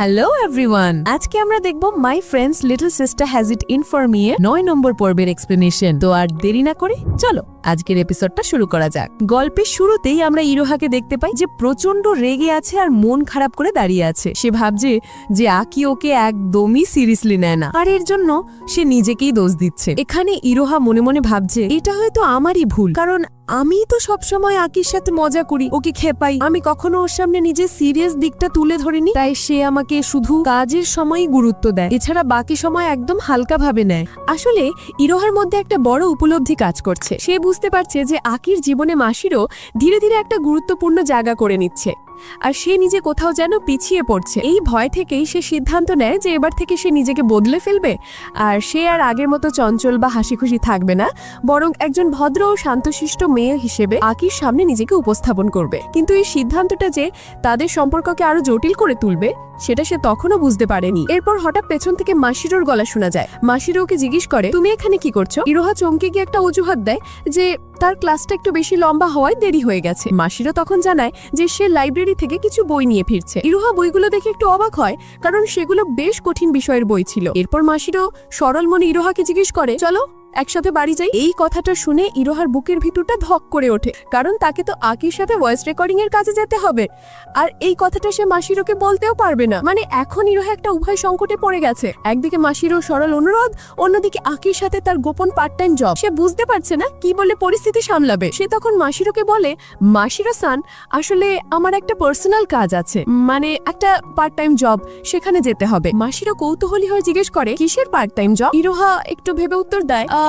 Hello everyone আজকে আমরা দেখব my friend's little sister has it in for me নয় নম্বর পর্বের এক্সপ্লেনেশন তো আর দেরি না করে, চলো। আজকের এপিসোডটা শুরু করা যাক। গল্পের শুরুতেই আমরা ইরোহাকে দেখতে পাই যে প্রচণ্ড রেগে আছে আর মন খারাপ করে দাঁড়িয়ে আছে। সে ভাবছে যে আকি ওকে একদমই সিরিয়াসলি নেয় না। আর এর জন্য সে নিজেকেই দোষ দিচ্ছে। এখানে ইরোহা মনে মনে ভাবছে, এটা হয়তো আমারই ভুল। কারণ আমি তো সবসময় আকির সাথে মজা করি, ওকে খেপাই। আমি কখনো ওর সামনে নিজের সিরিয়াস দিকটা তুলে ধরিনি। তাই সে আমাকে শুধু কাজের সময়ই গুরুত্ব দেয়। এছাড়া বাকি সময় একদম হালকা ভাবে নেয়। আসলে ইরোহার মধ্যে একটা বড় উপলব্ধি কাজ করছে। সে বুঝতে পারছে যে আকির জীবনে মাসিরও ধীরে ধীরে একটা গুরুত্বপূর্ণ জায়গা করে নিচ্ছে। আর সে নিজে কোথাও যেন পিছিয়ে পড়ছে। এই ভয় থেকেই সে সিদ্ধান্ত নেয় যে এবার থেকে সে নিজেকে বদলে ফেলবে। আর সে আর আগের মতো চঞ্চল বা হাসি খুশি থাকবে না, বরং একজন ভদ্র ও শান্তশিষ্ট মেয়ে হিসেবে আকির সামনে নিজেকে উপস্থাপন করবে। কিন্তু এই সিদ্ধান্তটা যে তাদের সম্পর্ককে আরও জটিল করে তুলবে সেটা সে তখনও বুঝতে পারেনি। এরপর হঠাৎ পেছন থেকে মাসিরোর গলা শোনা যায়। মাসিরো ওকে জিজ্ঞেস করে, তুমি এখানে কি করছ? ইরোহা চমকে গিয়ে একটা অজুহাত দেয় যে, তার ক্লাসটা একটু বেশি লম্বা হওয়ায় দেরি হয়ে গেছে। মাসিরো তখন জানায় যে, সে লাইব্রেরি থেকে কিছু বই নিয়ে ফিরছে। ইরোহা বইগুলো দেখে একটু অবাক হয়, কারণ সেগুলো বেশ কঠিন বিষয়ের বই ছিল। এরপর মাসিরো সরল মনে ইরোহাকে জিজ্ঞেস করে, চলো একসাথে বাড়ি যাই এই কথাটা শুনে ইরোহার বুকের ভিতরটা ধক করে ওঠে কারণ তাকে তো আকির সাথে ভয়েস রেকর্ডিং এর কাজে যেতে হবে। আর এই কথাটা সে মাসিরোকে বলতেও পারবে না। মানে এখন ইরোহা একটা উভয় সংকটে পড়ে গেছে। একদিকে মাসিরো সরল অনুরোধ অন্যদিকে আকির সাথে তার গোপন পার্ট টাইম জব সে বুঝতে পারছে না কি বলে পরিস্থিতি সামলাবে। সে তখন মাসিরোকে বলে মাসিরো সান আসলে আমার একটা পার্সোনাল কাজ আছে। মানে একটা পার্ট টাইম জব সেখানে যেতে হবে। মাসিরো কৌতূহলী হয়ে জিজ্ঞেস করে কিসের পার্ট টাইম জব ইরোহা একটু ভেবে উত্তর দেয় "আম,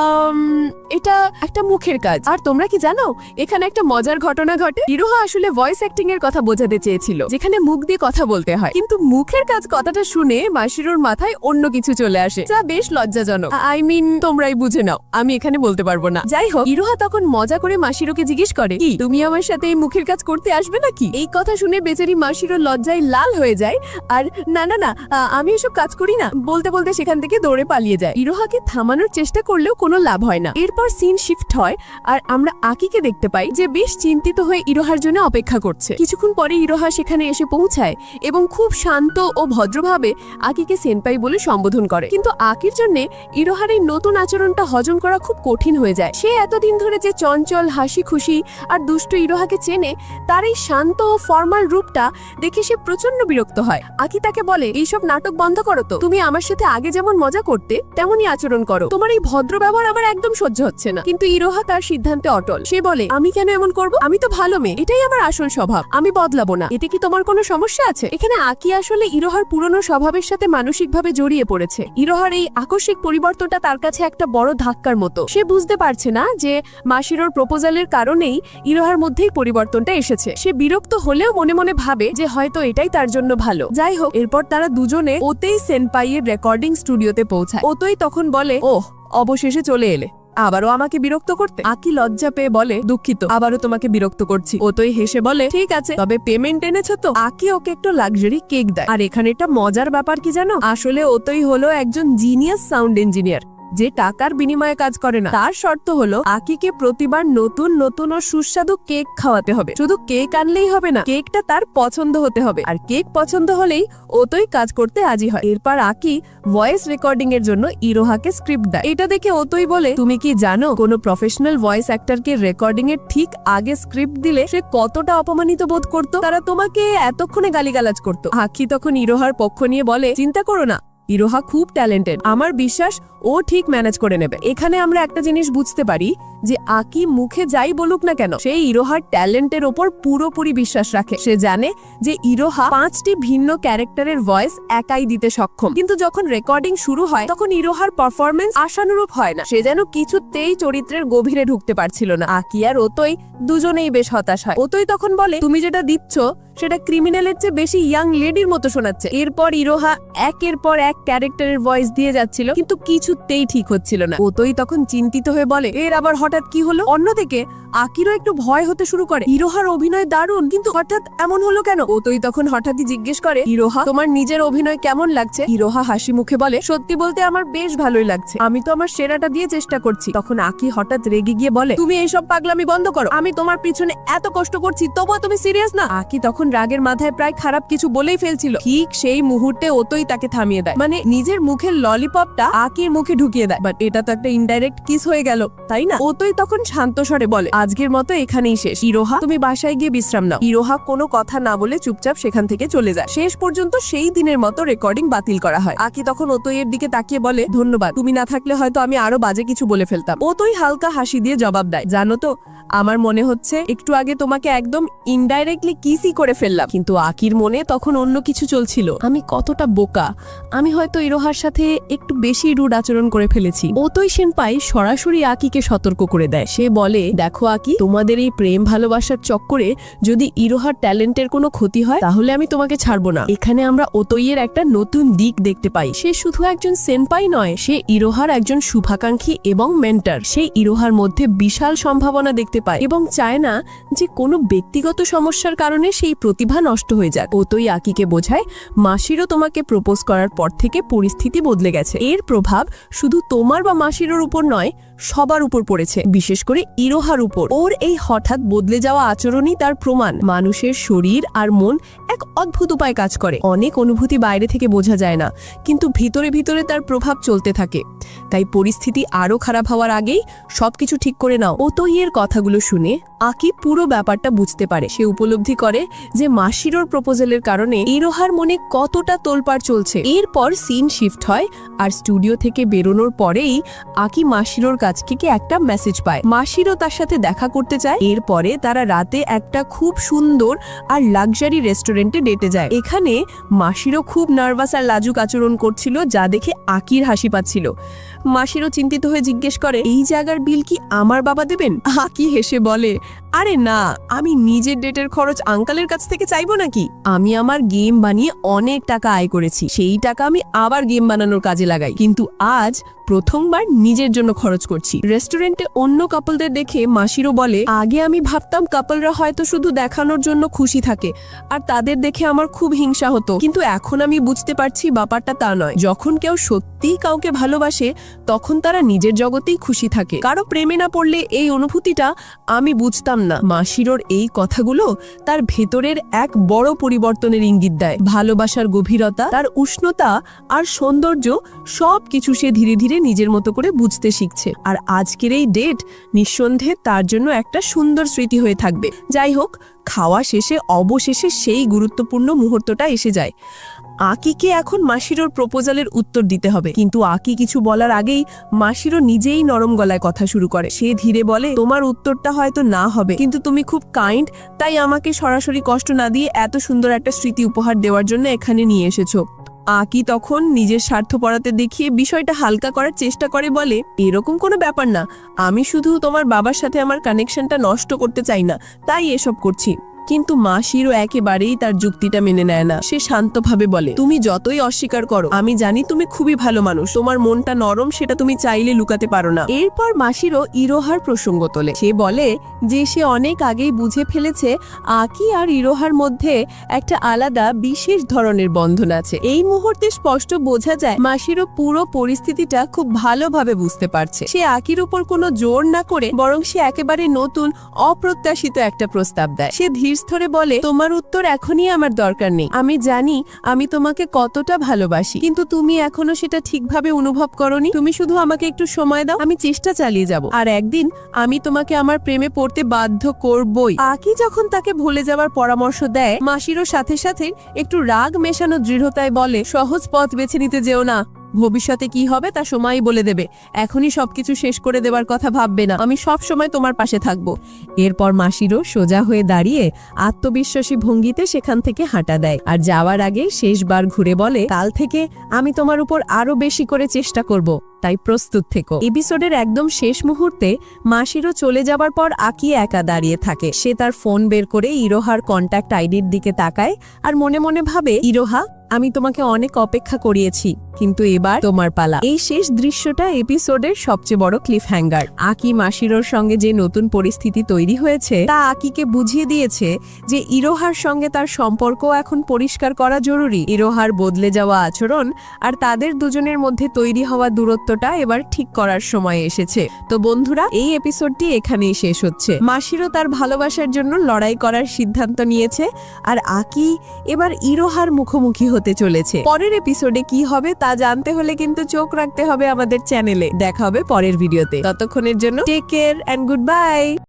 এটা একটা মুখের কাজ। আর তোমরা কি জানো, এখানে একটা মজার ঘটনা ঘটে? ইরোহা আসলে ভয়েস অ্যাক্টিং এর কথা বোঝাতে চেয়েছিল, যেখানে মুখ দিয়ে কথা বলতে হয়। কিন্তু মুখের কাজ কথাটা শুনে মাসিরোর মাথায় অন্য কিছু চলে আসে, যা বেশ লজ্জাজনক। আই মিন তোমরাই বুঝে নাও, আমি এখানে বলতে পারব না। যাই হোক ইরোহা তখন মজা করে মাসিরোকে জিজ্ঞেস করে, কি, তুমি আমার সাথে এই মুখের কাজ করতে আসবে নাকি? এই কথা শুনে বেচারি মাসিরো লজ্জায় লাল হয়ে যায়, আর না না না আমি এসব কাজ করি না। বলতে বলতে সেখান থেকে দৌড়ে পালিয়ে যায়। ইরোহাকে থামানোর চেষ্টা করলেও কোনো লাভ হয় না। এরপর সিন শিফট হয় আর আমরা আকিকে দেখতে পাই যে বেশ চিন্তিত হয়ে ইরোহার জন্য অপেক্ষা করছে। কিছুক্ষণ পরে ইরোহা সেখানে এসে পৌঁছায় এবং খুব শান্ত ও ভদ্রভাবে আকিকে সেনপাই বলে সম্বোধন করে। কিন্তু আকির জন্য ইরোহার এই নতুন আচরণটা হজম করা খুব কঠিন হয়ে যায়। সে এতদিন ধরে যে চঞ্চল হাসি খুশি আর দুষ্ট ইরোহাকে চেনে, তার এই শান্ত ও ফর্মাল রূপটা দেখে সে প্রচণ্ড বিরক্ত হয়। আকি তাকে বলে, এইসব নাটক বন্ধ করো তো। তুমি আমার সাথে আগে যেমন মজা করতে, তেমনই আচরণ করো। তোমার এই ভদ্র আমার একদম সহ্য হচ্ছে না। কিন্তু ইরোহা তার সিদ্ধান্তে অটল। সে বলে, আমি কেন এমন করব? আমি তো ভালো মেয়ে। এটাই আমার আসল স্বভাব। আমি বদলাবো না। এতে কি তোমার কোনো সমস্যা আছে? এখানে আকি আসলে ইরোহার পুরনো স্বভাবের সাথে মানসিকভাবে জড়িয়ে পড়েছে। ইরোহার এই আকস্মিক পরিবর্তনটা তার কাছে একটা বড় ধাক্কার মতো। সে বুঝতে পারছে না যে মাসিরোর প্রপোজালের কারণেই ইরোহার মধ্যেই পরিবর্তনটা এসেছে। সে বিরক্ত হলেও মনে মনে ভাবে যে হয়তো এটাই তার জন্য ভালো। যাই হোক, এরপর তারা দুজনে ওতেই সেনপাইয়ের রেকর্ডিং স্টুডিওতে পৌঁছায়। ওতই তখন বলে, ওহ অবশেষে চলে এলে। আবারও আমাকে বিরক্ত করতে? আকি লজ্জা পেয়ে বলে, দুঃখিত, আবারও তোমাকে বিরক্ত করছি। ও তোই হেসে বলে, ঠিক আছে, তবে পেমেন্ট এনেছো তো? আকি ওকে একটু লাক্সারি কেক দেয়। আর এখানে একটা মজার ব্যাপার কি জানো? আসলে ওতই হলো একজন জিনিয়াস সাউন্ড ইঞ্জিনিয়ার যে টাকার বিনিময়ে কাজ করে না। তার শর্ত হলো আকিকে প্রতিবার নতুন নতুন ও সুস্বাদু কেক খাওয়াতে হবে। শুধু কেক আনলেই হবে না, কেকটা তার পছন্দ হতে হবে। আর কেক পছন্দ হলেই ওতই কাজ করতে রাজি হয়। এরপর আকি ভয়েস রেকর্ডিং এর জন্য ইরোহাকে স্ক্রিপ্ট দেয়। এটা দেখে ওতই বলে, তুমি কি জানো কোনো প্রফেশনাল ভয়েস অ্যাক্টরকে রেকর্ডিং এর ঠিক আগে স্ক্রিপ্ট দিলে সে কতটা অপমানিত বোধ করতো? তারা তোমাকে এতক্ষণে গালিগালাজ করতো। আকি তখন ইরোহার পক্ষ নিয়ে বলে, চিন্তা করো না ইরোহা খুব ট্যালেন্টেড আমার বিশ্বাস ও ঠিক ম্যানেজ করে নেবে। এখানে আমরা একটা জিনিস বুঝতে পারি যে আকি মুখে যাই বলুক না কেন সেই ইরোহার ট্যালেন্টের ওপর পুরোপুরি বিশ্বাস রাখে। সে জানে যে ইরোহা পাঁচটি ভিন্ন ক্যারেক্টারের ভয়েস একাই দিতে সক্ষম। কিন্তু যখন রেকর্ডিং শুরু হয়, তখন ইরোহার পারফরমেন্স আশানুরূপ হয় না। সে যেন কিছুতেই চরিত্রের গভীরে ঢুকতে পারছিল না। আকি আর ওতই দুজনেই বেশ হতাশ হয়। ওতই তখন বলে, তুমি যেটা দিচ্ছ, সেটা ক্রিমিনালের চেয়ে বেশি ইয়াং লেডির মতো শোনাচ্ছে। এরপর ইরোহা একের পর এক ক্যারেক্টারের ভয়েস দিয়ে যাচ্ছিল, কিন্তু কিছুতেই ঠিক হচ্ছিল না। ওতই তখন চিন্তিত হয়ে বলে, এর আবার হঠাৎ কি হলো? অন্যদিকে আকিরও একটু ভয় হতে শুরু করে। ইরোহার অভিনয় দারুণ, কিন্তু হঠাৎ এমন হলো কেন? ও তুই তখন হঠাৎই জিজ্ঞেস করে, ইরোহা, তোমার নিজের অভিনয় কেমন লাগছে? ইরোহা হাসি মুখে বলে, সত্যি বলতে আমার বেশ ভালোই লাগছে। আমি তো আমার সেরাটা দিয়ে চেষ্টা করছি। তখন আকি হঠাৎ রেগে গিয়ে বলে, তুমি এইসব পাগলামি বন্ধ করো। আমি তোমার পিছনে এত কষ্ট করছি, তবুও তুমি সিরিয়াস না? আকি তখন রাগের মাথায় প্রায় খারাপ কিছু বলেই ফেলছিল। ঠিক সেই মুহূর্তে ওতই তাকে থামিয়ে দেয়। মানে নিজের মুখের ললিপপটা আকির মুখে ঢুকিয়ে দেয়। বাট এটা তো একটা ইনডাইরেক্ট কিস হয়ে গেল, তাই না? ওতই তখন শান্ত স্বরে বলে আজকের মতো এখানেই শেষ। ইরোহা, তুমি বাসায় গিয়ে বিশ্রাম নাও। ইরোহা, কোনো কথা না বলে চুপচাপ সেখান থেকে চলে যায়। শেষ পর্যন্ত সেই দিনের মতো রেকর্ডিং বাতিল করা হয়। আকি তখন ওতইয়ের দিকে তাকিয়ে বলে, ধন্যবাদ। তুমি না থাকলে হয়তো আমি আরও বাজে কিছু বলে ফেলতাম। ওতই হালকা হাসি দিয়ে জবাব দেয়, জানো তো, আমার মনে হচ্ছে একটু আগে তোমাকে একদম ইনডাইরেক্টলি কিসই করে ফেললাম। কিন্তু আকির মনে তখন অন্য কিছু চলছিল। আমি কতটা বোকা। আমি হয়তো ইরোহার সাথে একটু বেশি রুড আচরণ করে ফেলেছি। ওতই সেনপাই সরাসরি আকিকে সতর্ক করে দেয়। সে বলে, দেখো আকি তোমাদের এই প্রেম ভালোবাসার চক্করে যদি ইরোহার ট্যালেন্টের কোনো ক্ষতি হয়, তাহলে আমি তোমাকে ছাড়বো না। এখানে আমরা ওতইয়ের একটা নতুন দিক দেখতে পাই। সে শুধু একজন সেনপাই নয়, সে ইরোহার একজন শুভাকাঙ্ক্ষী এবং মেন্টার। সে ইরোহার মধ্যে বিশাল সম্ভাবনা দেখতে পায় এবং চায় না যে কোনো ব্যক্তিগত সমস্যার কারণে সেই প্রতিভা নষ্ট হয়ে যাক। ওতই আকিকে বোঝায়, মাসিরও তোমাকে প্রপোজ করার পর থেকে পরিস্থিতি বদলে গেছে। এর প্রভাব শুধু তোমার বা মাসিরোর উপর নয়, সবার উপর পড়েছে। বিশেষ করে ইরোহার উপর। ওর এই হঠাৎ বদলে যাওয়া আচরণই তার প্রমাণ। মানুষের শরীর আর মন এক অদ্ভুত উপায় কাজ করে। অনেক অনুভূতি বাইরে থেকে বোঝা যায় না, কিন্তু ভিতরে ভিতরে তার প্রভাব চলতে থাকে। তাই পরিস্থিতি আরও খারাপ হওয়ার আগেই সব কিছু ঠিক করে নাও। ও তো ইয়ের কথাগুলো শুনে আকি পুরো ব্যাপারটা বুঝতে পারে। সে উপলব্ধি করে যে মাসিরোর প্রপোজালের কারণে ইরোহার মনে কতটা তোলপাড় চলছে। এরপর সিন শিফট হয় আর স্টুডিও থেকে বেরোনোর পরেই আকি মাসিরোর কাছ থেকে একটা মেসেজ পায়। মাসিরও তার সাথে দেখা করতে চায় এরপরে তারা রাতে একটা খুব সুন্দর আর লাক্সারি রেস্টুরেন্টে ডেটে যায়। এখানে মাসিরও খুব নার্ভাস আর লাজুক আচরণ করছিল, যা দেখে আকির হাসি পাচ্ছিল। মাসিরও চিন্তিত হয়ে জিজ্ঞেস করে, এই জায়গার বিল কি আমার বাবা দেবেন? আকি হেসে বলে আরে না, আমি নিজের ডেটের খরচ আঙ্কালের কাছ থেকে চাইব নাকি? আমি আমার গেম বানিয়ে অনেক টাকা আয় করেছি, সেই টাকা আমি আবার গেম বানানোর কাজে লাগাই। কিন্তু আজ প্রথমবার নিজের জন্য খরচ করছি। রেস্টুরেন্টে অন্য কাপলদের দেখে মাসিরও বলে, আগে আমি ভাবতাম কাপলরা হয়তো শুধু দেখানোর জন্য খুশি থাকে, আর তাদের দেখে আমার খুব হিংসা হতো। কিন্তু এখন আমি বুঝতে পারছি ব্যাপারটা তা নয়। যখন কেউ সত্যিই কাউকে ভালোবাসে, তখন তারা নিজের জগতেই খুশি থাকে। কারও প্রেমে না পড়লে এই অনুভূতিটা আমি বুঝতাম না। মাসিরোর এই কথাগুলো তার ভেতরের এক বড় পরিবর্তনের ইঙ্গিত দেয়। ভালোবাসার গভীরতা, তার উষ্ণতা আর সৌন্দর্য সব কিছু সে ধীরে ধীরে নিজের মতো করে বুঝতে শিখছে। আর আজকের এই ডেট নিঃসন্দেহে তার জন্য একটা সুন্দর স্মৃতি হয়ে থাকবে। যাই হোক, খাওয়া শেষে, অবশেষে সেই গুরুত্বপূর্ণ মুহূর্তটা এসে যায়। আকিকে এখন মাসিরোর প্রপোজালের উত্তর দিতে হবে। কিন্তু আকি কিছু বলার আগেই মাসিরো নিজেই নরম গলায় কথা শুরু করে। সে ধীরে বলে, তোমার উত্তরটা হয়তো না হবে। কিন্তু তুমি খুব কাইন্ড তাই আমাকে সরাসরি কষ্ট না দিয়ে এত সুন্দর একটা স্মৃতি উপহার দেওয়ার জন্য এখানে নিয়ে এসেছ। আকি তখন নিজের স্বার্থ পড়াতে দেখিয়ে বিষয়টা হালকা করার চেষ্টা করে বলে? এরকম কোনো ব্যাপার না। আমি শুধু তোমার বাবার সাথে আমার কানেকশনটা নষ্ট করতে চাই না। তাই এসব করছি। কিন্তু মাসিরও একেবারেই তার যুক্তিটা মেনে নেয় না। সে শান্তভাবে বলে, তুমি যতই অস্বীকার করো, আমি জানি তুমি খুবই ভালো মানুষ। তোমার মনটা নরম, সেটা তুমি চাইলে লুকাতে পারো না। এরপর মাসিরও ইরোহার প্রসঙ্গ তোলে। সে বলে যে, সে অনেক আগেই বুঝে ফেলেছে, আকি আর ইরোহার মধ্যে একটা আলাদা, বিশেষ ধরনের বন্ধন আছে। এই মুহূর্তে স্পষ্ট বোঝা যায় মাসিরও পুরো পরিস্থিতিটা খুব ভালোভাবে বুঝতে পারছে। সে আকির উপর কোনো জোর না করে, বরং সে একেবারে নতুন, অপ্রত্যাশিত একটা প্রস্তাব দেয়। সে ধীর স্থরে বলে, তোমার উত্তর এখনই আমার দরকার নেই। আমি জানি আমি তোমাকে কতটা ভালোবাসি, কিন্তু তুমি এখনও সেটা ঠিকভাবে অনুভব করনি। তুমি শুধু আমাকে একটু সময় দাও, আমি চেষ্টা চালিয়ে যাব। আর একদিন আমি তোমাকে আমার প্রেমে পড়তে বাধ্য করবই। আকি যখন তাকে ভুলে যাওয়ার পরামর্শ দেয়, মাসিরও সাথে সাথে একটু রাগ মেশানো দৃঢ়তায় বলে, সহজ পথ বেছে নিতে যেও না। ভবিষ্যতে কি হবে তা সময়ই বলে দেবে। এখনই সবকিছু শেষ করে দেবার কথা ভাববে না। আমি সব সময় তোমার পাশে থাকব। এরপর মাসিরও সোজা হয়ে দাঁড়িয়ে আত্মবিশ্বাসী ভঙ্গিতে সেখান থেকে হাঁটা দেয়। আর যাওয়ার আগে শেষবার ঘুরে বলে, কাল থেকে আমি তোমার উপর আরও বেশি করে চেষ্টা করব। তাই প্রস্তুত থেকো। এপিসোডের একদম শেষ মুহূর্তে মাসিরও চলে যাবার পর আকি একা দাঁড়িয়ে থাকে। সে তার ফোন বের করে ইরোহার কন্ট্যাক্ট আইডির দিকে তাকায় আর মনে মনে ভাবে, ইরোহা আমি তোমাকে অনেক অপেক্ষা করিয়েছি, কিন্তু এবার তোমার পালা। এই শেষ দৃশ্যটা এপিসোডের সবচেয়ে বড় ক্লিফ হ্যাঙ্গার আকি মাসিরোর সঙ্গে যে নতুন পরিস্থিতি তৈরি হয়েছে, তা আকিকে বুঝিয়ে দিয়েছে যে ইরোহার সঙ্গে তার সম্পর্ক এখন পরিষ্কার করা জরুরি। ইরোহার বদলে যাওয়া আচরণ আর তাদের দুজনের মধ্যে তৈরি হওয়া দূরত্বটা এবার ঠিক করার সময় এসেছে। তো বন্ধুরা, এই এপিসোডটি এখানেই শেষ হচ্ছে। মাসিরও তার ভালোবাসার জন্য লড়াই করার সিদ্ধান্ত নিয়েছে, আর আকি এবার ইরোহার মুখোমুখি হতে চলেছে। পরের এপিসোডে কি হবে তা জানতে হলে কিন্তু চোখ রাখতে হবে আমাদের চ্যানেলে দেখা হবে পরের ভিডিওতে ততক্ষণের জন্য take care and good bye